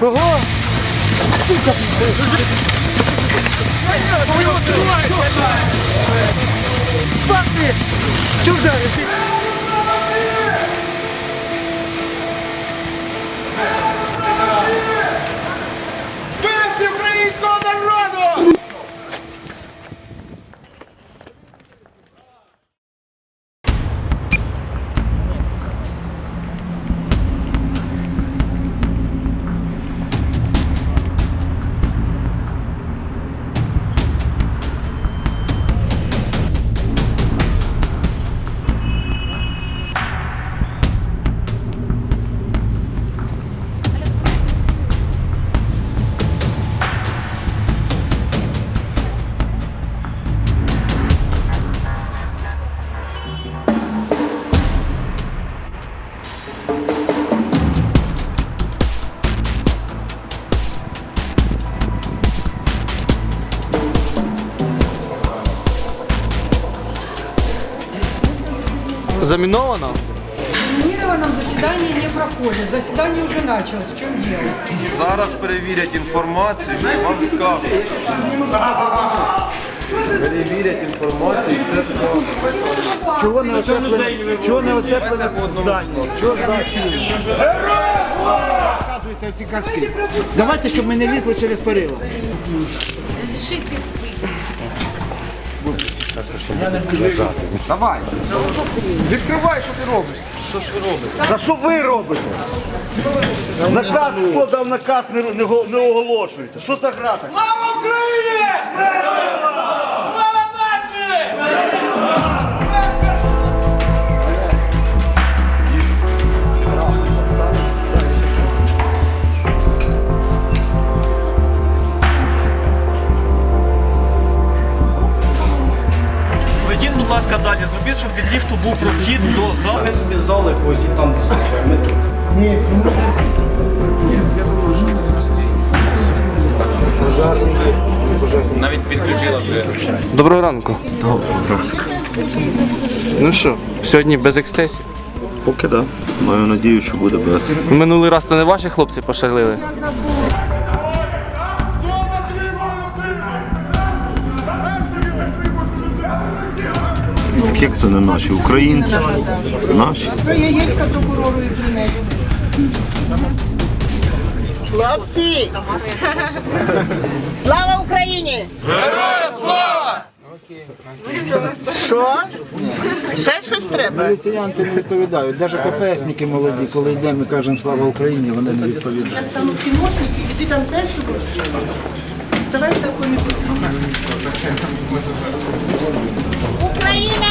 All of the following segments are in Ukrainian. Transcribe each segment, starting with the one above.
Ого! Бах ти! Заміновано? Минированном заседание не проходит. Заседание уже началось. В чем дело? Зараз перевірять інформацію і вам скажуть. Перевірять інформацію і все скажуть. Чого не оцеплене, чого не оцеплене здання? Чого здання? Розказуйте ці казки. Давайте, щоб ми не лізли через перила. Давай. Відкривай, що ти робиш. Що ж ви А що ви робите? Наказ, хто дав наказ, не, не, го- не оголошуєте. Що за грата? Слава Україні! Ну що, сьогодні без ексцесів? Поки да. Маю надію, що буде без. Минулий раз то не ваші хлопці пошалили. Так як це не наші? Українці? Наші. Хлопці! Слава Україні! Героям слава! Що? Ще щось треба? Поліціянти не відповідають. Навіть КПСники молоді, коли йдемо і кажемо слава Україні, вони не відповідають. Стану кіношники, і ти там теж? Вставай в такому Україна!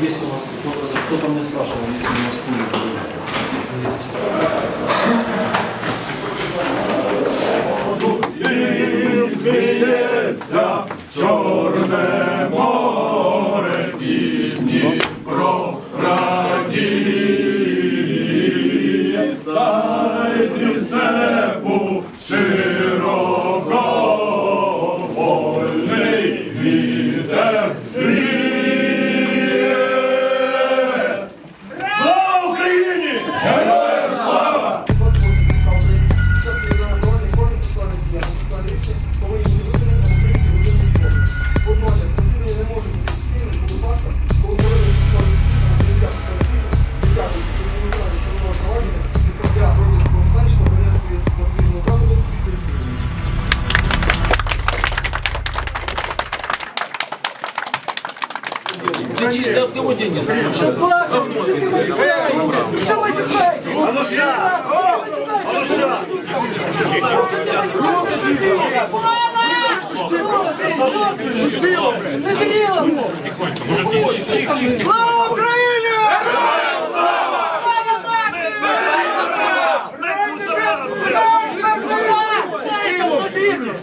Есть у вас кто-то, кто-то мне спрашивал, если у нас кулик есть. Ты, да, ты вот деньги спрашиваешь. А ну ща! А ну ща! Слава Україні!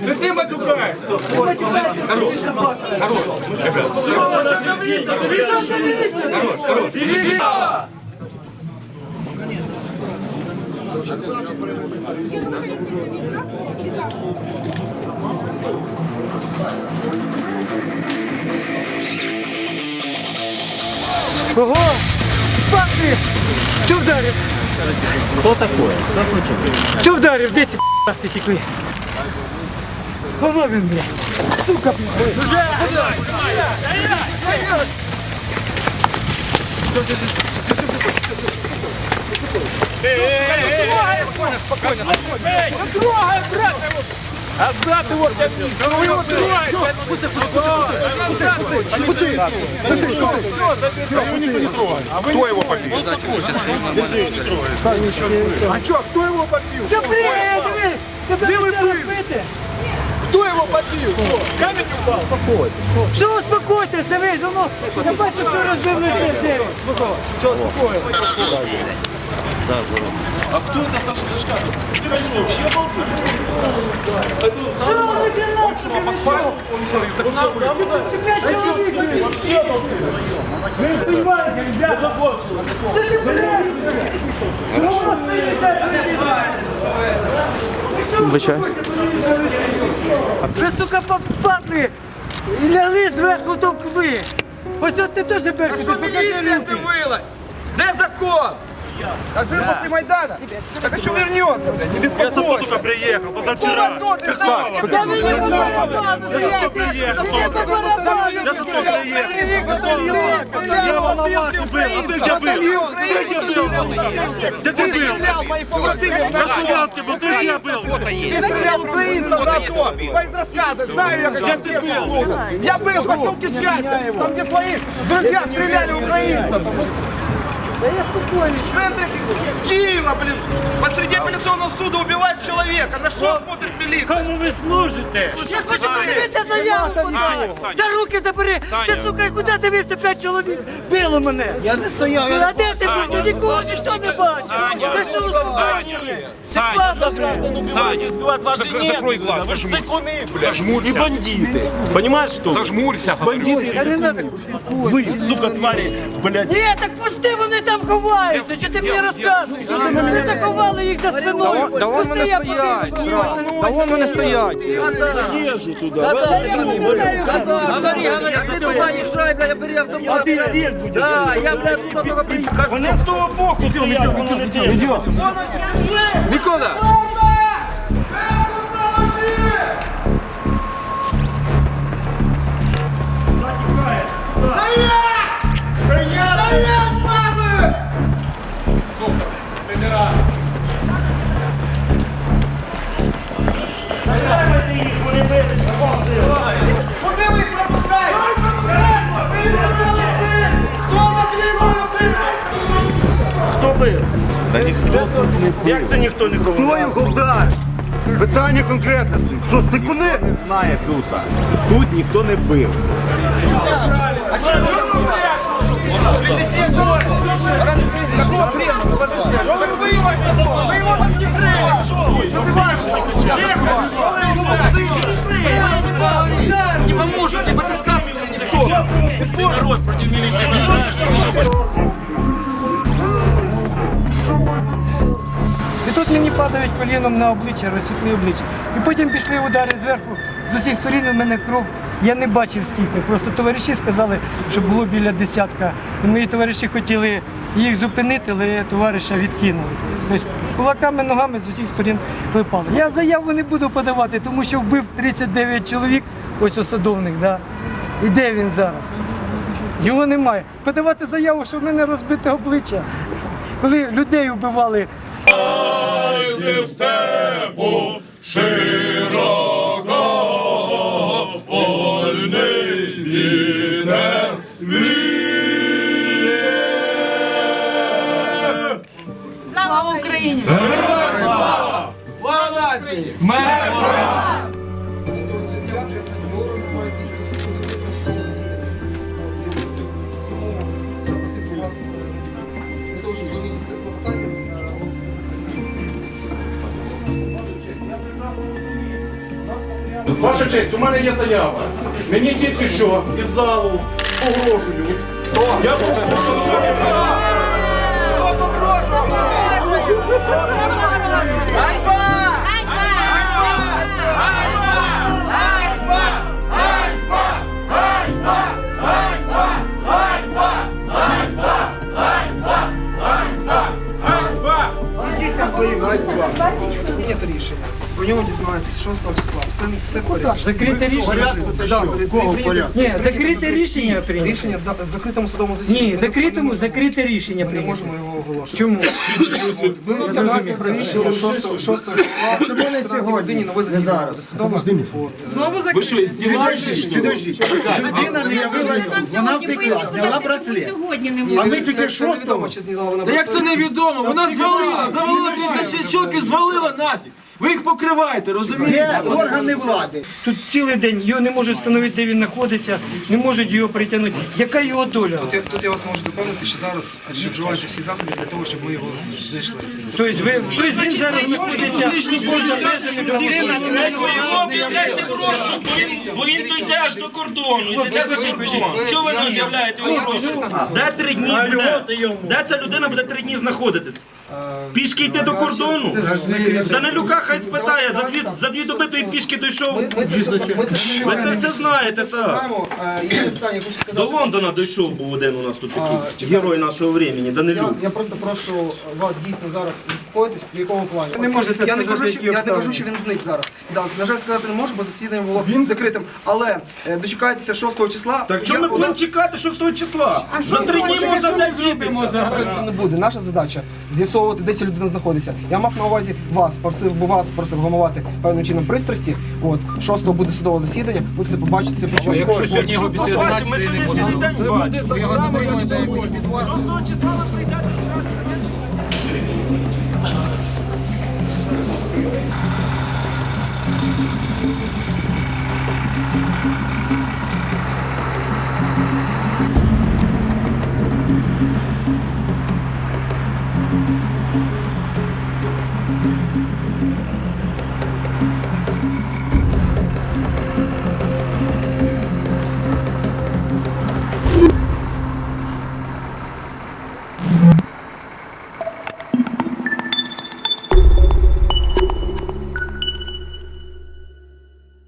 Ти ти матюкаєш! Ого! Пахни! Хто вдарив? Кто такой? Что случилось? Хто вдарив? Де ці п***асти тікли? Воно Сука, блядь! Спокойно, спокойно, спокойно! Эй, не трогай, брат! Назад его тяни! Да вы его трогаете! Пусти, пусти, пусти! Пусти, пусти! Пусти, пусти! Все, мы никто не трогаем. Кто его побил? А что, кто его побил? Да блин, ты вы были? Що? Камінь упав? Що успокойтесь, диви, ж воно, я бачу, хто розбив лице дерево. Все, спокійно. А кто это Саша Сашка? Ты что, вообще обалдел? Що ви для нас Чекай, чоловік, Вообще обалдел. ви ж розумієте, ребята, що ти, блядь? Чого ви стоїте, блядь? Вибачаю. Ви, сука, попадли і лягли зверху товкли. Ось от ти теж беркут, Що міліція дивилась? Де закон? А жив после Майдана? Так еще вернется, блядь, не беспокойся. приїхав, позавчора. Кто ты знал? Та мені по барабану, блядь, мені по барабану. Я волноватый был, а ты где был? Ты где был? Где ты был? стрелял мои побратимы в На Слуганке был, ты где был? Ты стрелял украинцев на то. Твои рассказы, знаю я, как ты был. Я был в поселке Счастье, там где твои друзья стреляли украинцев. В центре Киева, блин, посреди апелляционного суда убивают человека. На что смотрит милиция? Кому ви служите? Я хочу подивитися заяву подав. Та руки забери. Ти, сука, куди дивився? П'ять чоловік било мене. Я не стояв. А де ти був? Ти нікого ніхто не бачив. Ти що успокоїли? Ти падла, граждан убивають, избивают ваши нет. Вы же цикуны, блядь, и бандиты. Понимаешь, что? Зажмурься. Бандиты. Вы, сука, твари, блядь. Ні, так пусти, вони там ховаються. Що ти мені розказуєш? Ми заховали їх за спиною. Да вон вони стоять. Та Да вон вони стоять. Езжу туда. Говори, говори, бля, бери автомат. Здесь? Да, я, бля, тут только. Вони з того боку стоять, воно не те. Микола! бив? Та ніхто Як це ніхто не кого? Хто його вдарив? Питання конкретне стоїть. Що, стикуни? Не знає тут. Тут ніхто не бив. Президент говорит, какого хрена? Что вы воюете? Что? Вы его там не взрывали! Что ты Не поможет, либо ты скафли, никто. Народ против милиции Коліном на обличчя, розсікли обличчя. І потім пішли удари зверху. З усіх сторін у мене кров. Я не бачив скільки. Просто товариші сказали, що було біля десятка. І мої товариші хотіли їх зупинити, але товариша відкинули. Тобто кулаками, ногами з усіх сторін клепали. Я заяву не буду подавати, тому що вбив 39 чоловік, ось осадовник. Да? І де він зараз? Його немає. Подавати заяву, що в мене розбите обличчя. Коли людей вбивали Зі степу широко вольний вітер. Слава Україні! Героям слава! Слава нації! Смерть! Ваша честь, у мене є заява. Мені тільки що із залу погрожують. Я прошу Закрите рішення. що? Ні, закрите рішення прийнято. Рішення в закритому судовому засіданні. Ні, закритому, закрите рішення Ми не прийнято. можемо його оголошувати. Чому? Ви обираєте приміщення 6 числа, 14 годині нове засідання. Судове. Знову что, издеваетесь, что ли? Людина не явилася, вона втекла, зняла браслет. Сьогодні не А ми тільки Це невідомо, чи зняла вона Та як це невідомо? Вона звалила, завалила 56 чоловік і звалила нафіг. Ви їх покриваєте, розумієте? Є органи влади. Тут цілий день його не можуть встановити, де він знаходиться, не можуть його притягнути. Яка його доля? Тут я, тут я вас можу запевнити, що зараз адже вживаються всі заходи для того, щоб ми його знайшли. Тобто ви тобто він зараз знаходиться поза межами Його об'являєте в розшук, бо він, бо він дійде аж до кордону, йде за кордон. Чого ви не об'являєте його в розшук? Де три дні буде? Де ця людина буде три дні знаходитись? Пішки йти до кордону? Данилюка хай спитає, за дві, за дві доби той пішки дійшов. Ми це все, ми це все Ви це все знаєте, так. знаємо. Е, Єдине питання, хочу До сказати. Лондона дійшов був один у нас тут такий герой нашого времени, Я, Данилюк. я просто прошу вас дійсно зараз заспокоїтись, в якому плані. не можете я не сказати, кажу, що які я не обставини. кажу, що він зник зараз. Да, на жаль, сказати не можу, бо засідання було закритим. Але е, дочекайтеся 6 числа. Так чому ми у будемо нас- чекати 6 числа? А За три дні можна блядь. Це не буде. Наша задача з'ясовувати, де ця людина знаходиться. Я мав на увазі вас, просив би вас просто вгамувати певним чином пристрасті. От 6 буде судове засідання. Ви все побачите, все почуєте. Якщо сьогодні його після ми сьогодні цілий день бачимо. Його 6 числа ви прийдете, скажете.